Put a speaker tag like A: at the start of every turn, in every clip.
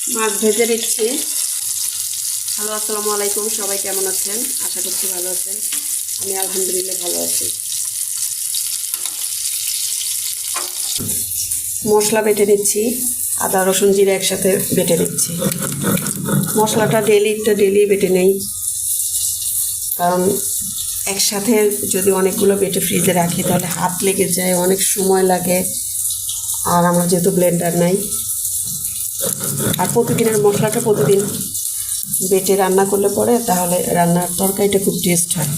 A: মাছ ভেজে দিচ্ছি হ্যালো, আসসালামু আলাইকুম, সবাই কেমন আছেন? আশা করছি ভালো আছেন। আমি আলহামদুলিল্লাহ ভালো আছি। মশলা বেটে নিচ্ছি, আদা, রসুন, জিরে একসাথে বেটে নিচ্ছি। মশলাটা ডেলিটা ডেলি বেটে নেই। কারণ একসাথে যদি অনেকগুলো বেটে ফ্রিজে রাখি, তাহলে হাত লেগে যায়, অনেক সময় লাগে। আর আমার যেহেতু ব্লেন্ডার নাই আর প্রতিদিনের মশলাটা প্রতিদিন বেটে রান্না করলে পরে তাহলে রান্নার তরকারিটা খুব টেস্ট হয়।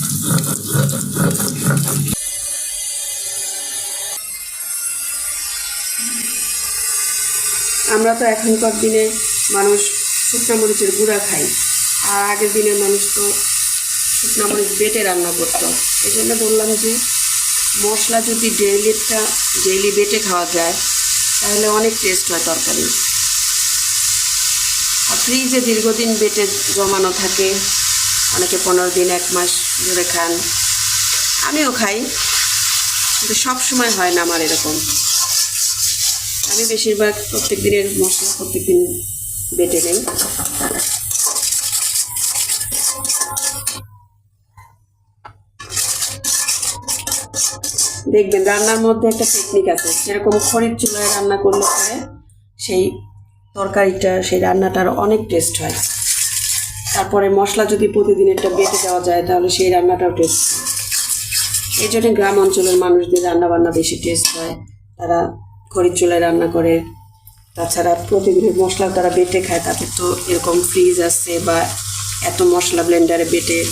A: আমরা তো এখনকার দিনে মানুষ শুকনো মরিচের গুঁড়া খাই, আর আগের দিনের মানুষ তো শুকনো মরিচ বেটে রান্না করতো। এই জন্য বললাম যে, মশলা যদি ডেইলিটা ডেইলি বেটে খাওয়া যায়, তাহলে অনেক টেস্ট হয় তরকারি। ফ্রিজে দীর্ঘদিন বেটে জমানো থাকে, অনেকে পনেরো দিন, এক মাস ধরে খান, আমিও খাই, কিন্তু সব সময় হয় না আমার এরকম। আমি বেশিরভাগ প্রত্যেক দিনের মশলা, প্রত্যেক দিন বেটে নেই। দেখবেন রান্নার মধ্যে একটা টেকনিক আছে, যেরকম খড়ির চুলায় রান্না করলে পরে সেই তরকারিটা, সেই রান্নাটার অনেক টেস্ট হয়। তারপরে মশলা যদি প্রতিদিন একটা বেটে দেওয়া যায়, তাহলে সেই রান্নাটাও টেস্ট এই জন্য গ্রাম অঞ্চলের মানুষদের রান্নাবান্না বেশি টেস্ট হয়। তারা খড়ির চুলায় রান্না করে। তাছাড়া প্রতিদিনের মশলা তারা বেটে খায়। তাদের তো এরকম ফ্রিজ আছে বা এত মশলা ব্লেন্ডারে বেটে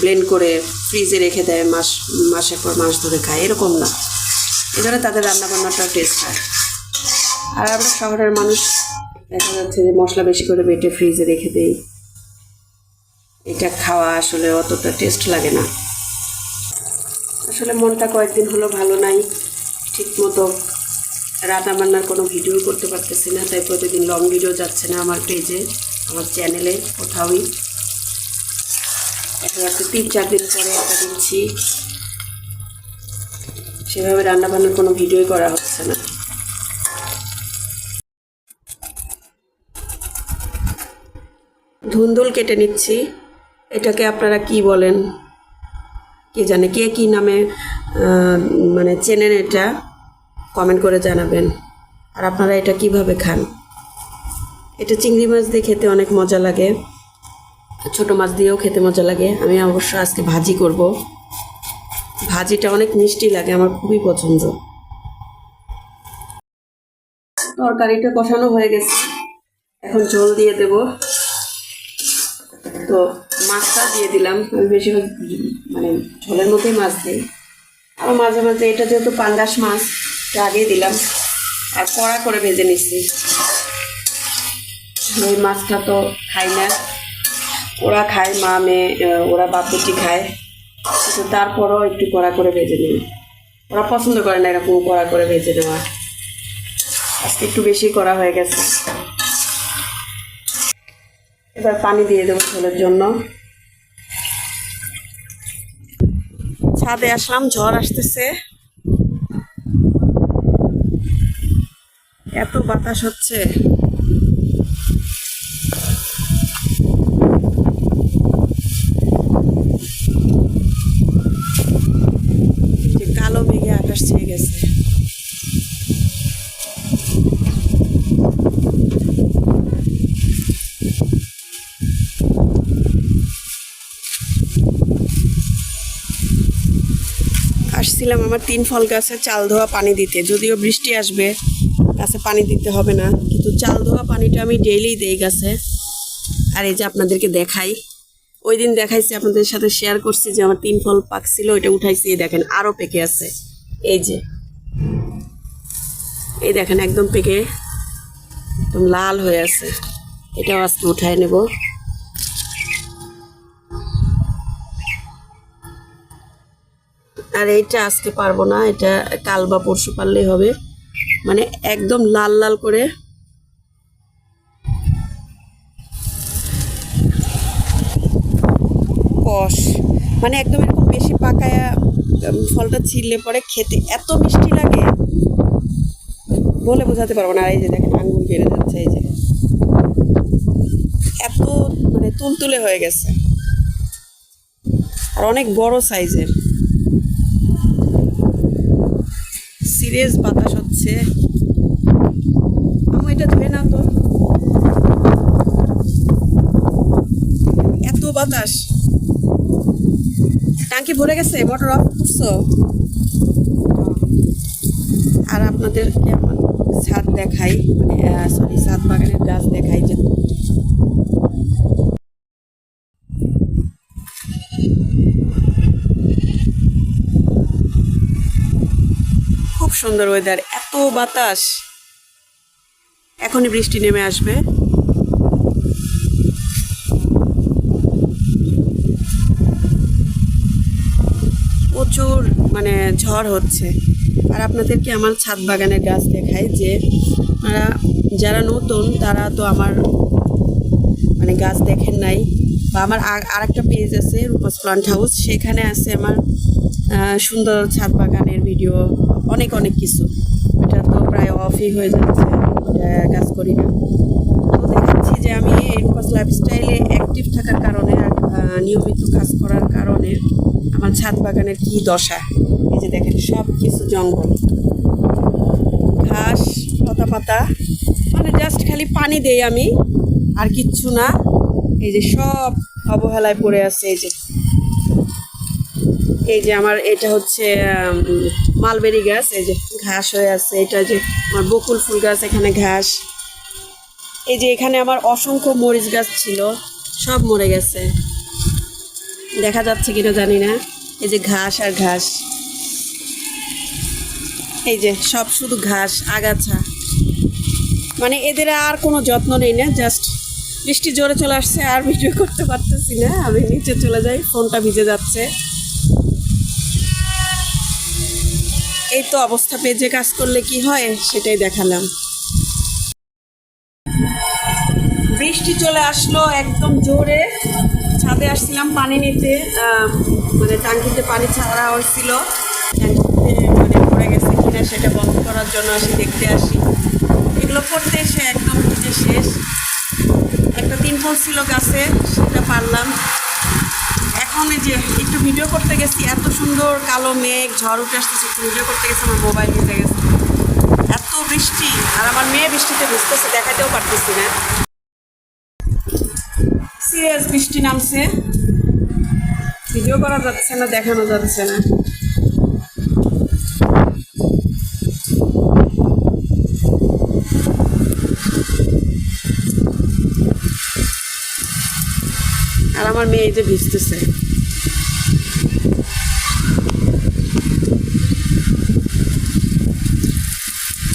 A: ব্লেন্ড করে ফ্রিজে রেখে দেয়, মাস, মাসের পর মাস ধরে খায়। এরকম না। জন্য তাদের রান্নাবান্নাটাও টেস্ট হয়। আর আমরা শহরের মানুষ, দেখা যাচ্ছে যে মশলা বেশি করে বেটে ফ্রিজে রেখে দেই। এটা খাওয়া আসলে অতটা টেস্ট লাগে না। আসলে মনটা কয়েকদিন হলো ভালো নাই ঠিক মতো রান্না বান্নার কোনো ভিডিও করতে পারতেছি না, তাই প্রতিদিন লং ভিডিও যাচ্ছে না আমার পেজে আমার চ্যানেলে কোথাওই। দেখা যাচ্ছে তিন চার দিন পরে একটা দিচ্ছি। সেভাবে রান্নাবান্নার কোনো ভিডিওই করা হচ্ছে না। ধুন্দুল কেটে নিচ্ছি। এটাকে আপনারা কি বলেন? কে জানে, কে কী নামে মানে চেনেন এটা? কমেন্ট করে জানাবেন। আর আপনারা এটা কীভাবে খান? এটা চিংড়ি মাছ দিয়ে খেতে অনেক মজা লাগে। ছোট মাছ দিয়েও খেতে মজা লাগে। আমি অবশ্য আজকে ভাজি করব। ভাজিটা অনেক মিষ্টি লাগে, আমার খুবই পছন্দ। তরকারিটা কষানো হয়ে গেছে। এখন জল দিয়ে দেব। তো মাছটা দিয়ে দিলাম। আমি বেশিরভাগ মানে ঝোলের মধ্যেই মাছ দিই। আবার মাঝে মাঝে এটা যেহেতু পাঙ্গাস মাছ এটা দিলাম। আর কড়া করে ভেজে নিচ্ছি। ওই মাছটা তো খাই না। ওরা খায়, মা, মেয়ে ওরা বাপ, বেটি খায়। কিন্তু তারপরও একটু কড়া করে ভেজে নিই। ওরা পছন্দ করে না এরকম কড়া করে ভেজে নেওয়া। আজকে একটু বেশি করা হয়ে গেছে। এবার পানি দিয়ে দেবো ঝোলের জন্য। ছাদে আসলাম ঝড় আসতেছে। এত বাতাস হচ্ছে যে কালো মেঘে আকাশ ছেয়ে গেছে আসছিলাম আমার তিন ফল গাছে চাল ধোয়া পানি দিতে। যদিও বৃষ্টি আসবে, গাছে পানি দিতে হবে না। কিন্তু চাল ধোয়া পানিটা আমি ডেইলি দেই গাছে। আর এই যে আপনাদেরকে দেখাই, ওই দিন দেখাইছি, আপনাদের সাথে শেয়ার করছি যে আমার তিন ফল পাকছিল, ওইটা উঠাইছি, এই দেখেন আরও পেকে আছে। এই যে, এই দেখেন, একদম পেকে, একদম লাল হয়ে আছে। এটাও আজকে উঠায় নেব। আর এইটা আজকে পারব না, এটা কাল বা পরশু পারলেই হবে। মানে একদম লাল লাল করে। কষ। মানে একদম এরকম বেশি পাকায়া ফলটা ছিঁড়লে পরে খেতে এত মিষ্টি লাগে। বলে বোঝাতে পারব না। আর এই যে দেখেন, আঙ্গুল বেড়ে যাচ্ছে, এই যে। এত মানে তুলতুলে হয়ে গেছে। আর অনেক বড় সাইজের। সিরিয়াস বাতাস হচ্ছে। আমি এটা ধরে না তো। এত বাতাস। টাঙ্কি ভরে গেছে মোটর অফ করছ? আর আপনাদেরকে আমার ছাদ দেখাই? মানে সরি ছাদ বাগানের গাছ দেখাই যে। সুন্দর ওয়েদার এত বাতাস। এখনই বৃষ্টি নেমে আসবে। প্রচুর মানে ঝড় হচ্ছে। আর আপনাদেরকে আমার ছাদ বাগানের গাছ দেখাই যে যারা নতুন, তারা তো আমার মানে গাছ দেখেন নাই। বা আমার আর- আরেকটা পেজ আছে, রূপাস প্লান্ট হাউস সেখানে আছে আমার সুন্দর ছাদ বাগানের ভিডিও অনেক অনেক কিছু। এটা তো প্রায় অফই হয়ে যাচ্ছে কাজ করি না। তো দেখাচ্ছি যে আমি রূপাস লাইফস্টাইলে অ্যাক্টিভ থাকার কারণে নিয়মিত কাজ করার কারণে আমার ছাদ বাগানের কী দশা? এই যে দেখেন সব কিছু জঙ্গল। ঘাস লতা পাতা। মানে জাস্ট খালি পানি দেই আমি, আর কিচ্ছু না। এই যে সব অবহেলায় পড়ে আছে, এই যে। এই যে আমার এটা হচ্ছে মালবেরি গাছ, এই যে ঘাস হয়ে আছে। এটা যে আমার বকুল ফুল গাছ, এখানে ঘাস। এই যে এখানে আমার অসংখ্য মরিচ গাছ ছিল, সব মরে গেছে। দেখা যাচ্ছে কিনা জানি না। এই যে ঘাস আর ঘাস। এই যে সব শুধু ঘাস, আগাছা। মানে এদের আর কোনো যত্ন নেই না জাস্ট বৃষ্টি জোরে চলে আসছে, আর ভিডিও করতে পারতেছি না। আমি নিচে চলে যাই, ফোনটা ভিজে যাচ্ছে। এই তো অবস্থা, পেজে কাজ করলে কি হয় সেটাই দেখালাম। বৃষ্টি চলে আসলো একদম জোরে। ছাদে আসছিলাম পানি নিতে মানে টাঙ্কিতে পানি ছাড়া হয়েছিল। মানে পড়ে গেছে কিনা সেটা বন্ধ করার জন্য আসি, দেখতে আসি। এগুলো করতে এসে একদম শেষ। একটা ফল ছিল গাছে, সেটা পারলাম। এখন এই যে একটু ভিডিও করতে গেছি, এত সুন্দর কালো মেঘ, ঝড় উঠে আসতেছে, একটু ভিডিও করতে গেছি, আমার মোবাইল ভিজে গেছে। এত বৃষ্টি, আর আমার মেয়ে বৃষ্টিতে ভিজতেছে, দেখাতেও পারতেছি না। সিরিয়াস বৃষ্টি নামছে। ভিডিও করা যাচ্ছে না, দেখানো যাচ্ছে না আর আমার মেয়ে যে ভিজতেছে।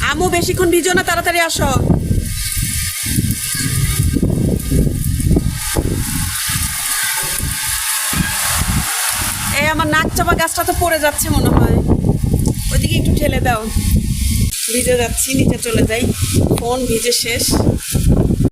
A: আমু বেশিক্ষণ ভিজো না, তাড়াতাড়ি আসো। আমার নাক চাপা গাছটা তো পড়ে যাচ্ছে মনে হয়। ওইদিকে একটু ঠেলে দাও। ভিজে যাচ্ছি, নিচে চলে যাই। ফোন ভিজে শেষ।